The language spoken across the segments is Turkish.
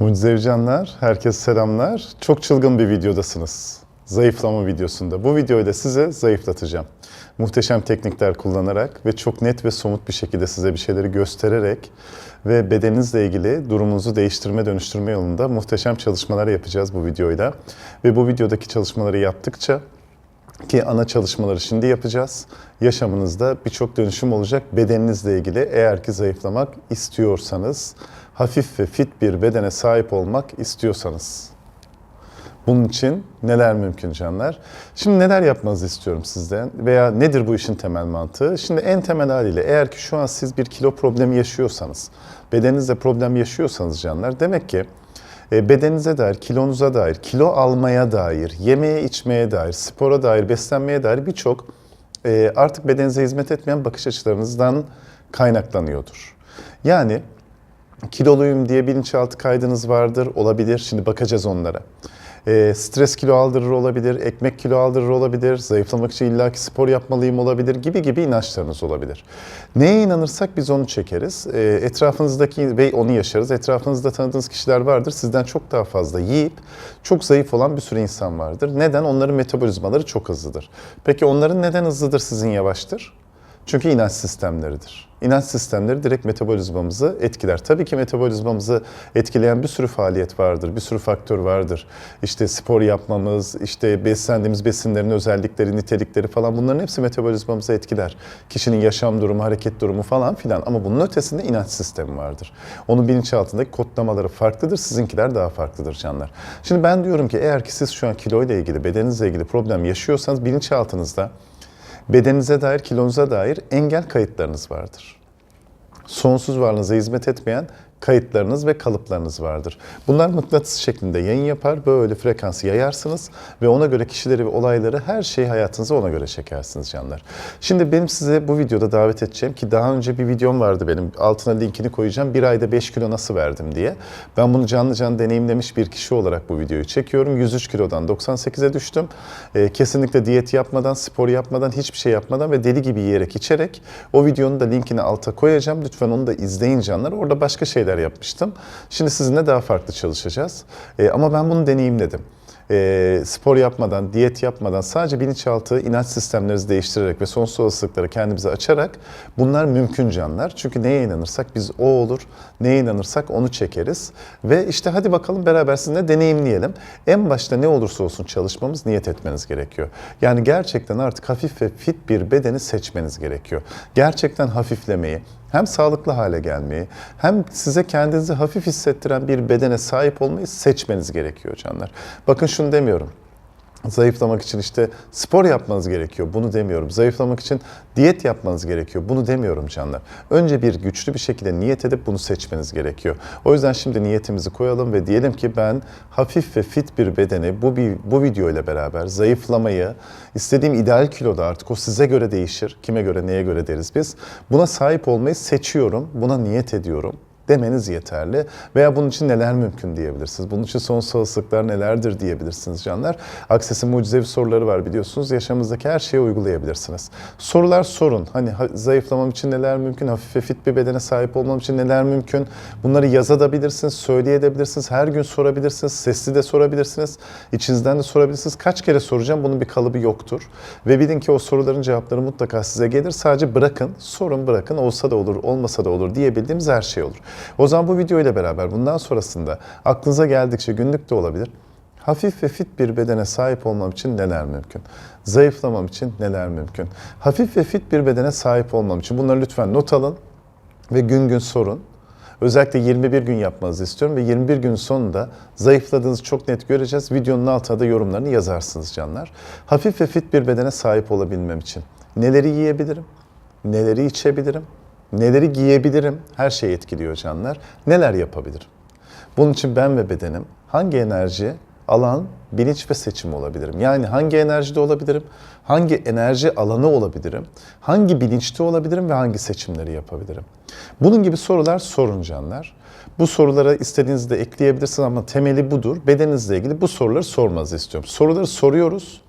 Mucizevcanlar, herkese selamlar. Çok çılgın bir videodasınız. Zayıflama videosunda. Bu videoyla size zayıflatacağım. Muhteşem teknikler kullanarak ve çok net ve somut bir şekilde size bir şeyleri göstererek ve bedeninizle ilgili durumunuzu değiştirme, dönüştürme yolunda muhteşem çalışmalar yapacağız bu videoyla. Ve bu videodaki çalışmaları yaptıkça ki ana çalışmaları şimdi yapacağız. Yaşamınızda birçok dönüşüm olacak bedeninizle ilgili. Eğer ki zayıflamak istiyorsanız, hafif ve fit bir bedene sahip olmak istiyorsanız. Bunun için neler mümkün canlar? Şimdi neler yapmanızı istiyorum sizden veya nedir bu işin temel mantığı? Şimdi en temel haliyle eğer ki şu an siz bir kilo problemi yaşıyorsanız, bedeninizde problem yaşıyorsanız canlar demek ki e, bedeninize dair, kilonuza dair, kilo almaya dair, yemeye içmeye dair, spora dair, beslenmeye dair birçok e, artık bedeninize hizmet etmeyen bakış açılarınızdan kaynaklanıyordur. Yani kiloluyum diye bilinçaltı kaydınız vardır, olabilir. Şimdi bakacağız onlara. E, stres kilo aldırır olabilir, ekmek kilo aldırır olabilir, zayıflamak için illaki spor yapmalıyım olabilir gibi gibi inançlarınız olabilir. Neye inanırsak biz onu çekeriz. E, etrafınızdaki ve onu yaşarız. Etrafınızda tanıdığınız kişiler vardır. Sizden çok daha fazla yiyip çok zayıf olan bir sürü insan vardır. Neden? Onların metabolizmaları çok hızlıdır. Peki onların neden hızlıdır sizin yavaştır? Çünkü inanç sistemleridir. İnanç sistemleri direkt metabolizmamızı etkiler. Tabii ki metabolizmamızı etkileyen bir sürü faaliyet vardır, bir sürü faktör vardır. İşte spor yapmamız, işte beslendiğimiz besinlerin özellikleri, nitelikleri falan bunların hepsi metabolizmamızı etkiler. Kişinin yaşam durumu, hareket durumu falan filan ama bunun ötesinde inanç sistemi vardır. Onun bilinçaltındaki kodlamaları farklıdır, sizinkiler daha farklıdır canlar. Şimdi ben diyorum ki eğer ki siz şu an kiloyla ilgili, bedeninizle ilgili problem yaşıyorsanız bilinçaltınızda bedeninize dair, kilonuza dair engel kayıtlarınız vardır. Sonsuz varlığınıza hizmet etmeyen kayıtlarınız ve kalıplarınız vardır. Bunlar mıknatıs şeklinde yayın yapar, böyle frekansı yayarsınız ve ona göre kişileri ve olayları, her şeyi hayatınıza ona göre çekersiniz canlar. Şimdi benim size bu videoda davet edeceğim ki daha önce bir videom vardı benim, altına linkini koyacağım. Bir ayda 5 kilo nasıl verdim diye. Ben bunu canlı canlı deneyimlemiş bir kişi olarak bu videoyu çekiyorum. 103 kilodan 98'e düştüm. Ee, kesinlikle diyet yapmadan, spor yapmadan, hiçbir şey yapmadan ve deli gibi yiyerek, içerek o videonun da linkini alta koyacağım. Lütfen onu da izleyin canlar. Orada başka şeyler yapmıştım. Şimdi sizinle daha farklı çalışacağız. Ee, ama ben bunu deneyimledim. Ee, spor yapmadan, diyet yapmadan sadece bilinçaltı inanç sistemlerinizi değiştirerek ve sonsuz olasılıkları kendimize açarak bunlar mümkün canlar. Çünkü neye inanırsak biz o olur, neye inanırsak onu çekeriz. Ve işte hadi bakalım beraber sizinle deneyimleyelim. En başta ne olursa olsun çalışmamız niyet etmeniz gerekiyor. Yani gerçekten artık hafif ve fit bir bedeni seçmeniz gerekiyor. Gerçekten hafiflemeyi, hem sağlıklı hale gelmeyi hem size kendinizi hafif hissettiren bir bedene sahip olmayı seçmeniz gerekiyor canlar. Bakın şunu demiyorum. Zayıflamak için işte spor yapmanız gerekiyor. Bunu demiyorum. Zayıflamak için diyet yapmanız gerekiyor. Bunu demiyorum canlar. Önce bir güçlü bir şekilde niyet edip bunu seçmeniz gerekiyor. O yüzden şimdi niyetimizi koyalım ve diyelim ki ben hafif ve fit bir bedeni bu bir, bu video ile beraber zayıflamayı istediğim ideal kiloda artık o size göre değişir. Kime göre neye göre deriz biz. Buna sahip olmayı seçiyorum. Buna niyet ediyorum demeniz yeterli. Veya bunun için neler mümkün diyebilirsiniz. Bunun için son olasılıklar nelerdir diyebilirsiniz canlar. Akses'in mucizevi soruları var biliyorsunuz. Yaşamınızdaki her şeye uygulayabilirsiniz. Sorular sorun. Hani zayıflamam için neler mümkün? Hafif ve fit bir bedene sahip olmam için neler mümkün? Bunları yazabilirsiniz, söyleyebilirsiniz. Her gün sorabilirsiniz. Sesli de sorabilirsiniz. İçinizden de sorabilirsiniz. Kaç kere soracağım? Bunun bir kalıbı yoktur. Ve bilin ki o soruların cevapları mutlaka size gelir. Sadece bırakın, sorun bırakın. Olsa da olur, olmasa da olur diyebildiğimiz her şey olur. O zaman bu video ile beraber bundan sonrasında aklınıza geldikçe günlük de olabilir. Hafif ve fit bir bedene sahip olmam için neler mümkün? Zayıflamam için neler mümkün? Hafif ve fit bir bedene sahip olmam için bunları lütfen not alın ve gün gün sorun. Özellikle 21 gün yapmanızı istiyorum ve 21 gün sonunda zayıfladığınızı çok net göreceğiz. Videonun altına da yorumlarını yazarsınız canlar. Hafif ve fit bir bedene sahip olabilmem için neleri yiyebilirim? Neleri içebilirim? Neleri giyebilirim? Her şey etkiliyor canlar. Neler yapabilirim? Bunun için ben ve bedenim hangi enerji, alan, bilinç ve seçim olabilirim? Yani hangi enerjide olabilirim? Hangi enerji alanı olabilirim? Hangi bilinçte olabilirim ve hangi seçimleri yapabilirim? Bunun gibi sorular sorun canlar. Bu sorulara istediğinizde ekleyebilirsiniz ama temeli budur. Bedeninizle ilgili bu soruları sormanızı istiyorum. Soruları soruyoruz,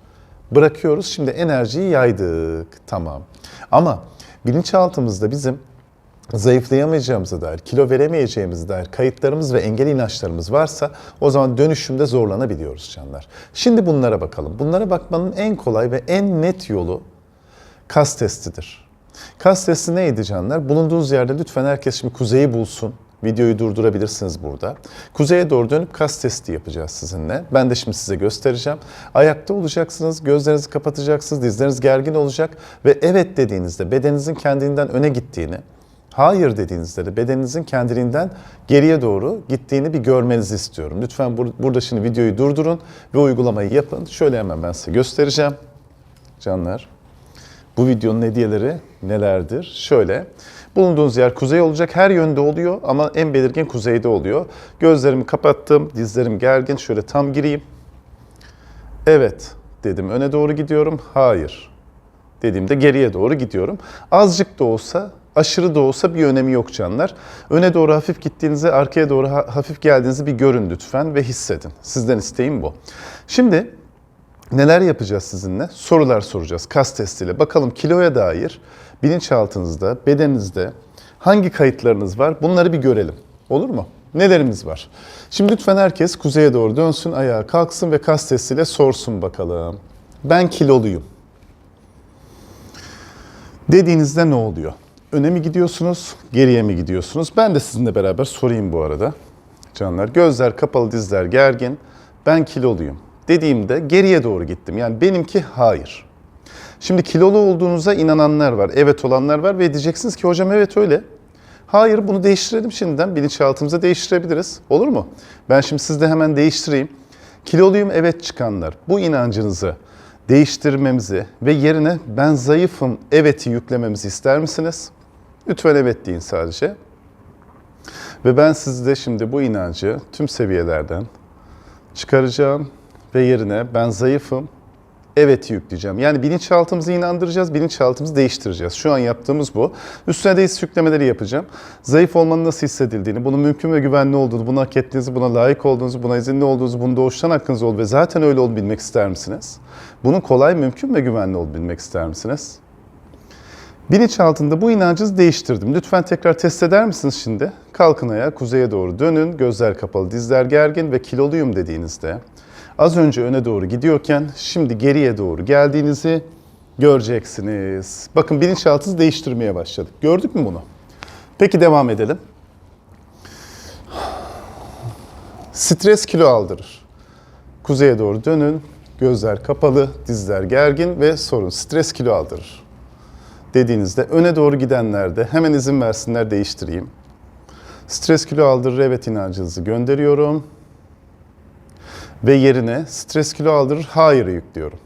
bırakıyoruz. Şimdi enerjiyi yaydık. Tamam. Ama bilinçaltımızda bizim zayıflayamayacağımıza dair, kilo veremeyeceğimize dair kayıtlarımız ve engel inançlarımız varsa o zaman dönüşümde zorlanabiliyoruz canlar. Şimdi bunlara bakalım. Bunlara bakmanın en kolay ve en net yolu kas testidir. Kas testi neydi canlar? Bulunduğunuz yerde lütfen herkes şimdi kuzeyi bulsun. Videoyu durdurabilirsiniz burada. Kuzeye doğru dönüp kas testi yapacağız sizinle. Ben de şimdi size göstereceğim. Ayakta olacaksınız, gözlerinizi kapatacaksınız, dizleriniz gergin olacak ve evet dediğinizde bedeninizin kendinden öne gittiğini, hayır dediğinizde de bedeninizin kendiliğinden geriye doğru gittiğini bir görmenizi istiyorum. Lütfen bur- burada şimdi videoyu durdurun ve uygulamayı yapın. Şöyle hemen ben size göstereceğim. Canlar. Bu videonun hediyeleri nelerdir? Şöyle, bulunduğunuz yer kuzey olacak. Her yönde oluyor ama en belirgin kuzeyde oluyor. Gözlerimi kapattım, dizlerim gergin. Şöyle tam gireyim. Evet dedim, öne doğru gidiyorum. Hayır dediğimde geriye doğru gidiyorum. Azıcık da olsa, aşırı da olsa bir önemi yok canlar. Öne doğru hafif gittiğinizi, arkaya doğru ha- hafif geldiğinizi bir görün lütfen ve hissedin. Sizden isteğim bu. Şimdi Neler yapacağız sizinle? Sorular soracağız kas testiyle. Bakalım kiloya dair bilinçaltınızda, bedeninizde hangi kayıtlarınız var? Bunları bir görelim. Olur mu? Nelerimiz var? Şimdi lütfen herkes kuzeye doğru dönsün, ayağa kalksın ve kas testiyle sorsun bakalım. Ben kiloluyum. Dediğinizde ne oluyor? Öne mi gidiyorsunuz, geriye mi gidiyorsunuz? Ben de sizinle beraber sorayım bu arada. Canlar, gözler kapalı, dizler gergin. Ben kiloluyum. Dediğimde geriye doğru gittim. Yani benimki hayır. Şimdi kilolu olduğunuza inananlar var, evet olanlar var ve diyeceksiniz ki hocam evet öyle. Hayır bunu değiştirelim şimdiden. Bilinçaltımıza değiştirebiliriz. Olur mu? Ben şimdi sizde hemen değiştireyim. Kiloluyum evet çıkanlar. Bu inancınızı değiştirmemizi ve yerine ben zayıfım evet'i yüklememizi ister misiniz? Lütfen evet deyin sadece. Ve ben sizde şimdi bu inancı tüm seviyelerden çıkaracağım ve yerine ben zayıfım evet'i yükleyeceğim. Yani bilinçaltımızı inandıracağız, bilinçaltımızı değiştireceğiz. Şu an yaptığımız bu. Üstüne de his yüklemeleri yapacağım. Zayıf olmanın nasıl hissedildiğini, bunun mümkün ve güvenli olduğunu, bunu hak ettiğinizi, buna layık olduğunuzu, buna izinli olduğunuzu, bunu doğuştan hakkınız olduğunu ve zaten öyle olduğunu bilmek ister misiniz? Bunun kolay, mümkün ve güvenli olduğunu bilmek ister misiniz? Bilinçaltında bu inancınızı değiştirdim. Lütfen tekrar test eder misiniz şimdi? Kalkın ayağa, kuzeye doğru dönün, gözler kapalı, dizler gergin ve kiloluyum dediğinizde az önce öne doğru gidiyorken şimdi geriye doğru geldiğinizi göreceksiniz. Bakın bilinçaltınızı değiştirmeye başladık. Gördük mü bunu? Peki devam edelim. Stres kilo aldırır. Kuzeye doğru dönün, gözler kapalı, dizler gergin ve sorun. Stres kilo aldırır dediğinizde öne doğru gidenlerde hemen izin versinler değiştireyim. Stres kilo aldırır evet inancınızı gönderiyorum. Ve yerine stres kilo aldırır hayır'ı yüklüyorum.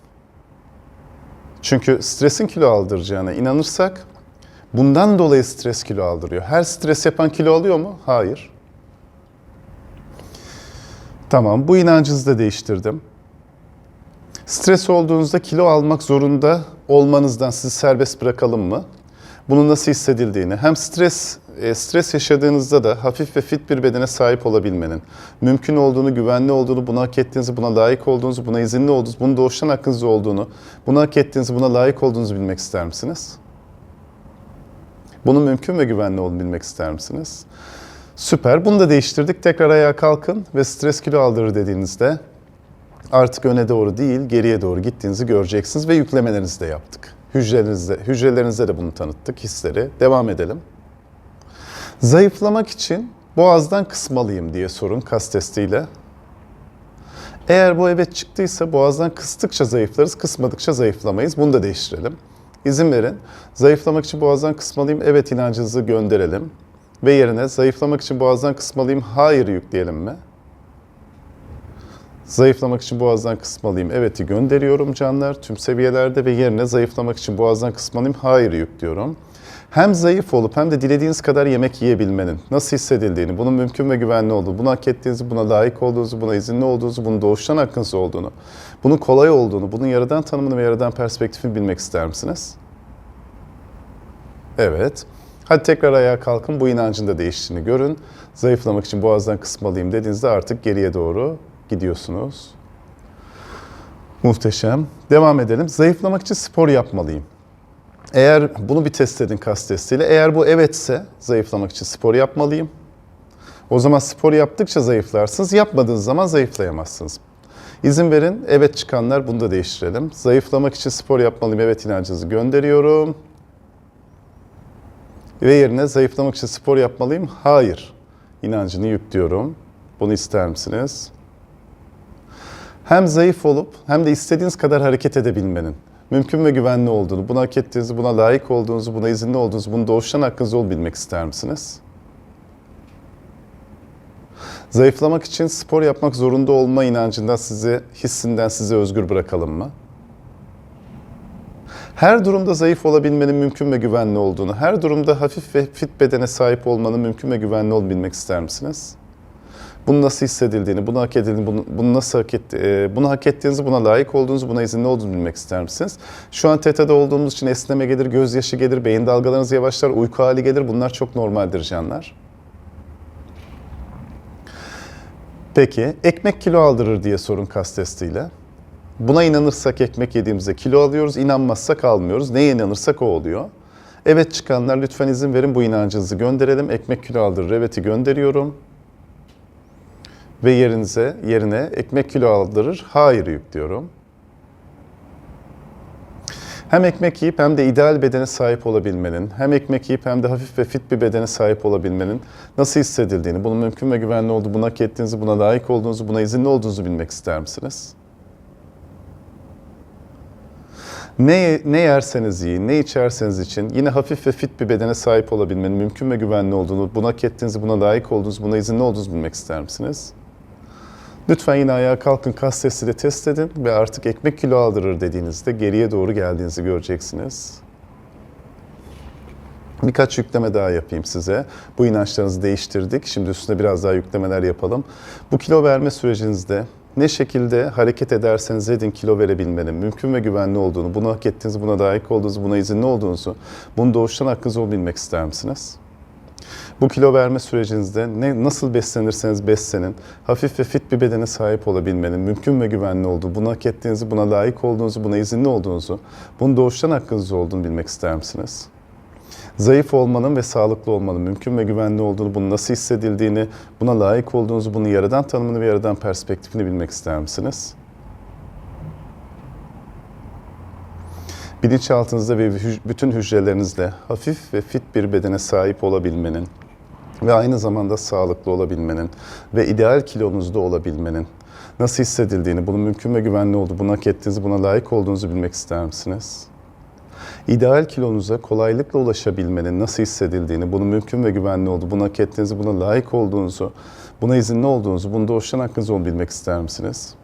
Çünkü stresin kilo aldıracağına inanırsak bundan dolayı stres kilo aldırıyor. Her stres yapan kilo alıyor mu? Hayır. Tamam bu inancınızı da değiştirdim. Stres olduğunuzda kilo almak zorunda olmanızdan sizi serbest bırakalım mı? Bunun nasıl hissedildiğini, hem stres e, stres yaşadığınızda da hafif ve fit bir bedene sahip olabilmenin mümkün olduğunu, güvenli olduğunu, buna hak ettiğinizi, buna layık olduğunuzu, buna izinli olduğunuzu, bunun doğuştan hakkınız olduğunu, buna hak ettiğinizi, buna layık olduğunuzu bilmek ister misiniz? Bunun mümkün ve güvenli olduğunu bilmek ister misiniz? Süper. Bunu da değiştirdik. Tekrar ayağa kalkın ve stres kilo aldırır dediğinizde artık öne doğru değil, geriye doğru gittiğinizi göreceksiniz ve yüklemelerinizi de yaptık. Hücrelerinizde, hücrelerinize de bunu tanıttık, hisleri. Devam edelim. Zayıflamak için boğazdan kısmalıyım diye sorun kas testiyle. Eğer bu evet çıktıysa boğazdan kıstıkça zayıflarız, kısmadıkça zayıflamayız. Bunu da değiştirelim. İzin verin. Zayıflamak için boğazdan kısmalıyım, evet inancınızı gönderelim. Ve yerine zayıflamak için boğazdan kısmalıyım, hayır yükleyelim mi? Zayıflamak için boğazdan kısmalıyım. Evet'i gönderiyorum canlar tüm seviyelerde ve yerine zayıflamak için boğazdan kısmalıyım. Hayır yüklüyorum. Hem zayıf olup hem de dilediğiniz kadar yemek yiyebilmenin nasıl hissedildiğini, bunun mümkün ve güvenli olduğunu, bunu hak ettiğinizi, buna layık olduğunuzu, buna izinli olduğunuzu, bunun doğuştan hakkınız olduğunu, bunun kolay olduğunu, bunun yaradan tanımını ve yaradan perspektifini bilmek ister misiniz? Evet. Hadi tekrar ayağa kalkın. Bu inancın da değiştiğini görün. Zayıflamak için boğazdan kısmalıyım dediğinizde artık geriye doğru gidiyorsunuz. Muhteşem. Devam edelim. Zayıflamak için spor yapmalıyım. Eğer bunu bir test edin kas testiyle. Eğer bu evetse zayıflamak için spor yapmalıyım. O zaman spor yaptıkça zayıflarsınız. Yapmadığınız zaman zayıflayamazsınız. İzin verin. Evet çıkanlar bunu da değiştirelim. Zayıflamak için spor yapmalıyım. Evet inancınızı gönderiyorum. Ve yerine zayıflamak için spor yapmalıyım. Hayır. inancını yüklüyorum. Bunu ister misiniz? Hem zayıf olup hem de istediğiniz kadar hareket edebilmenin mümkün ve güvenli olduğunu, buna hak ettiğinizi, buna layık olduğunuzu, buna izinli olduğunuzu, bunu doğuştan hakkınız ol bilmek ister misiniz? Zayıflamak için spor yapmak zorunda olma inancından sizi, hissinden sizi özgür bırakalım mı? Her durumda zayıf olabilmenin mümkün ve güvenli olduğunu, her durumda hafif ve fit bedene sahip olmanın mümkün ve güvenli olduğunu bilmek ister misiniz? Bunu nasıl hissedildiğini, bunu hak edildiğini, bunu, bunu nasıl hak etti, e, bunu hak ettiğinizi, buna layık olduğunuzu, buna izinli olduğunuzu bilmek ister misiniz? Şu an teta'da olduğumuz için esneme gelir, gözyaşı gelir, beyin dalgalarınız yavaşlar, uyku hali gelir. Bunlar çok normaldir canlar. Peki, ekmek kilo aldırır diye sorun kas testiyle. Buna inanırsak ekmek yediğimizde kilo alıyoruz, inanmazsak almıyoruz. Neye inanırsak o oluyor. Evet çıkanlar lütfen izin verin bu inancınızı gönderelim. Ekmek kilo aldırır, evet'i gönderiyorum. Ve yerinize, yerine ekmek kilo aldırır, hayır yüklüyorum. Hem ekmek yiyip hem de ideal bedene sahip olabilmenin, hem ekmek yiyip hem de hafif ve fit bir bedene sahip olabilmenin nasıl hissedildiğini, bunun mümkün ve güvenli olduğu, buna hak ettiğinizi, buna layık olduğunuzu, buna izinli olduğunuzu bilmek ister misiniz? Ne, ne yerseniz yiyin, ne içerseniz için yine hafif ve fit bir bedene sahip olabilmenin mümkün ve güvenli olduğunu, buna hak ettiğinizi, buna layık olduğunuzu, buna izinli olduğunuzu bilmek ister misiniz? Lütfen yine ayağa kalkın, kas testiyle test edin ve artık ekmek kilo aldırır dediğinizde geriye doğru geldiğinizi göreceksiniz. Birkaç yükleme daha yapayım size. Bu inançlarınızı değiştirdik. Şimdi üstüne biraz daha yüklemeler yapalım. Bu kilo verme sürecinizde ne şekilde hareket ederseniz edin kilo verebilmenin mümkün ve güvenli olduğunu, bunu hak ettiğinizi, buna layık olduğunuzu, buna izinli olduğunuzu, bunu doğuştan hakkınız olabilmek ister misiniz? Bu kilo verme sürecinizde ne nasıl beslenirseniz beslenin, hafif ve fit bir bedene sahip olabilmenin mümkün ve güvenli olduğu, buna hak ettiğinizi, buna layık olduğunuzu, buna izinli olduğunuzu, bunu doğuştan hakkınız olduğunu bilmek ister misiniz? Zayıf olmanın ve sağlıklı olmanın mümkün ve güvenli olduğunu, bunu nasıl hissedildiğini, buna layık olduğunuzu, bunun yaradan tanımını ve yaradan perspektifini bilmek ister misiniz? Bilinçaltınızda ve bütün hücrelerinizle hafif ve fit bir bedene sahip olabilmenin ve aynı zamanda sağlıklı olabilmenin ve ideal kilonuzda olabilmenin nasıl hissedildiğini, bunun mümkün ve güvenli olduğu, buna hak ettiğinizi, buna layık olduğunuzu bilmek ister misiniz? İdeal kilonuza kolaylıkla ulaşabilmenin nasıl hissedildiğini, bunun mümkün ve güvenli olduğu, buna hak ettiğinizi, buna layık olduğunuzu, buna izinli olduğunuzu, bunu doğuştan hakkınız olduğunu bilmek ister misiniz?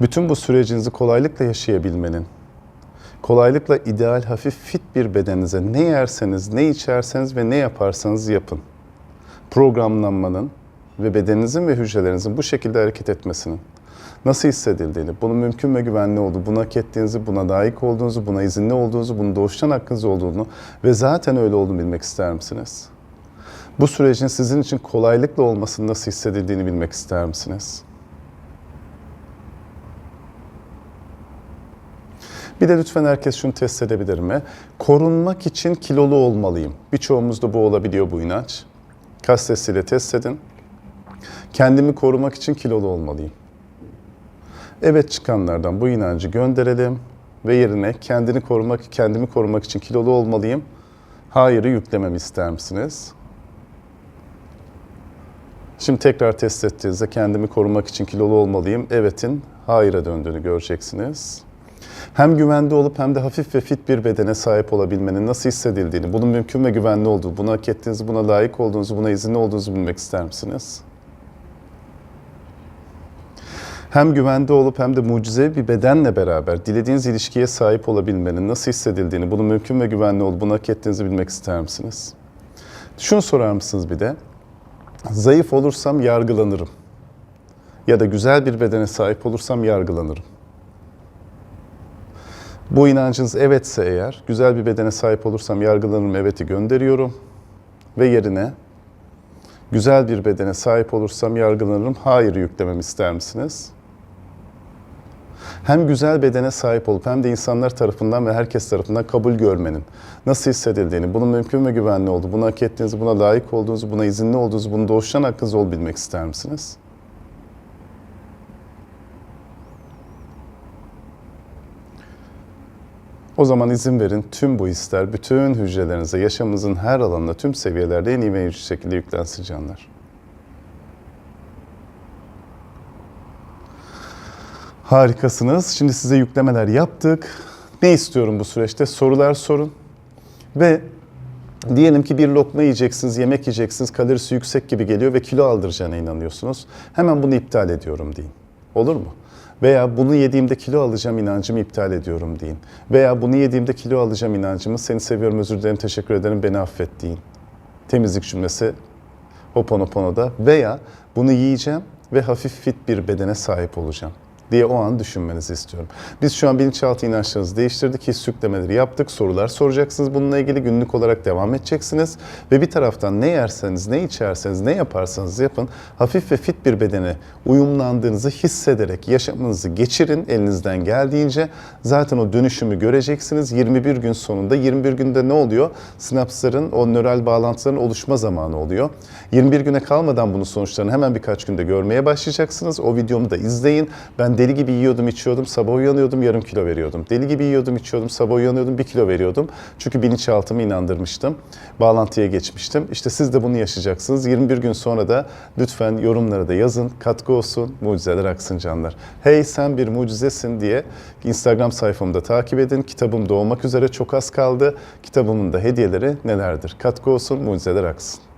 Bütün bu sürecinizi kolaylıkla yaşayabilmenin, kolaylıkla ideal, hafif, fit bir bedeninize ne yerseniz, ne içerseniz ve ne yaparsanız yapın. Programlanmanın ve bedeninizin ve hücrelerinizin bu şekilde hareket etmesinin nasıl hissedildiğini, bunun mümkün ve güvenli olduğu, buna hak ettiğinizi, buna layık olduğunuzu, buna izinli olduğunuzu, bunun doğuştan hakkınız olduğunu ve zaten öyle olduğunu bilmek ister misiniz? Bu sürecin sizin için kolaylıkla olmasının nasıl hissedildiğini bilmek ister misiniz? Bir de lütfen herkes şunu test edebilir mi? Korunmak için kilolu olmalıyım. Birçoğumuzda bu olabiliyor bu inanç. Kas testiyle test edin. Kendimi korumak için kilolu olmalıyım. Evet çıkanlardan bu inancı gönderelim ve yerine kendini korumak, kendimi korumak için kilolu olmalıyım. Hayır'ı yüklememi ister misiniz? Şimdi tekrar test ettiğinizde kendimi korumak için kilolu olmalıyım. Evet'in hayır'a döndüğünü göreceksiniz. Hem güvende olup hem de hafif ve fit bir bedene sahip olabilmenin nasıl hissedildiğini, bunun mümkün ve güvenli olduğu, buna hak ettiğinizi, buna layık olduğunuzu, buna izinli olduğunuzu bilmek ister misiniz? Hem güvende olup hem de mucizevi bir bedenle beraber dilediğiniz ilişkiye sahip olabilmenin nasıl hissedildiğini, bunun mümkün ve güvenli olduğu, buna hak ettiğinizi bilmek ister misiniz? Şunu sorar mısınız bir de? Zayıf olursam yargılanırım. Ya da güzel bir bedene sahip olursam yargılanırım. Bu inancınız evetse eğer, güzel bir bedene sahip olursam yargılanırım eveti gönderiyorum. Ve yerine güzel bir bedene sahip olursam yargılanırım hayır yüklememi ister misiniz? Hem güzel bedene sahip olup hem de insanlar tarafından ve herkes tarafından kabul görmenin nasıl hissedildiğini, bunun mümkün ve güvenli olduğu, bunu hak ettiğinizi, buna layık olduğunuzu, buna izinli olduğunuzu, bunun doğuştan hakkınız ol bilmek ister misiniz? O zaman izin verin tüm bu hisler bütün hücrelerinize, yaşamınızın her alanına, tüm seviyelerde en iyi ve şekilde yüklensin canlar. Harikasınız. Şimdi size yüklemeler yaptık. Ne istiyorum bu süreçte? Sorular sorun. Ve diyelim ki bir lokma yiyeceksiniz, yemek yiyeceksiniz, kalorisi yüksek gibi geliyor ve kilo aldıracağına inanıyorsunuz. Hemen bunu iptal ediyorum deyin. Olur mu? Veya bunu yediğimde kilo alacağım inancımı iptal ediyorum deyin. Veya bunu yediğimde kilo alacağım inancımı seni seviyorum, özür dilerim, teşekkür ederim, beni affet deyin. Temizlik cümlesi Ho'oponopono'da veya bunu yiyeceğim ve hafif fit bir bedene sahip olacağım diye o an düşünmenizi istiyorum. Biz şu an bilinçaltı inançlarınızı değiştirdik, his yüklemeleri yaptık, sorular soracaksınız bununla ilgili günlük olarak devam edeceksiniz ve bir taraftan ne yerseniz, ne içerseniz, ne yaparsanız yapın hafif ve fit bir bedene uyumlandığınızı hissederek yaşamınızı geçirin elinizden geldiğince zaten o dönüşümü göreceksiniz. 21 gün sonunda 21 günde ne oluyor? Sinapsların o nöral bağlantıların oluşma zamanı oluyor. 21 güne kalmadan bunun sonuçlarını hemen birkaç günde görmeye başlayacaksınız. O videomu da izleyin. Ben deli gibi yiyordum, içiyordum, sabah uyanıyordum, yarım kilo veriyordum. Deli gibi yiyordum, içiyordum, sabah uyanıyordum, bir kilo veriyordum. Çünkü bilinçaltımı inandırmıştım. Bağlantıya geçmiştim. İşte siz de bunu yaşayacaksınız. 21 gün sonra da lütfen yorumlara da yazın. Katkı olsun, mucizeler aksın canlar. Hey sen bir mucizesin diye Instagram sayfamda takip edin. Kitabım doğmak üzere çok az kaldı. Kitabımın da hediyeleri nelerdir? Katkı olsun, mucizeler aksın.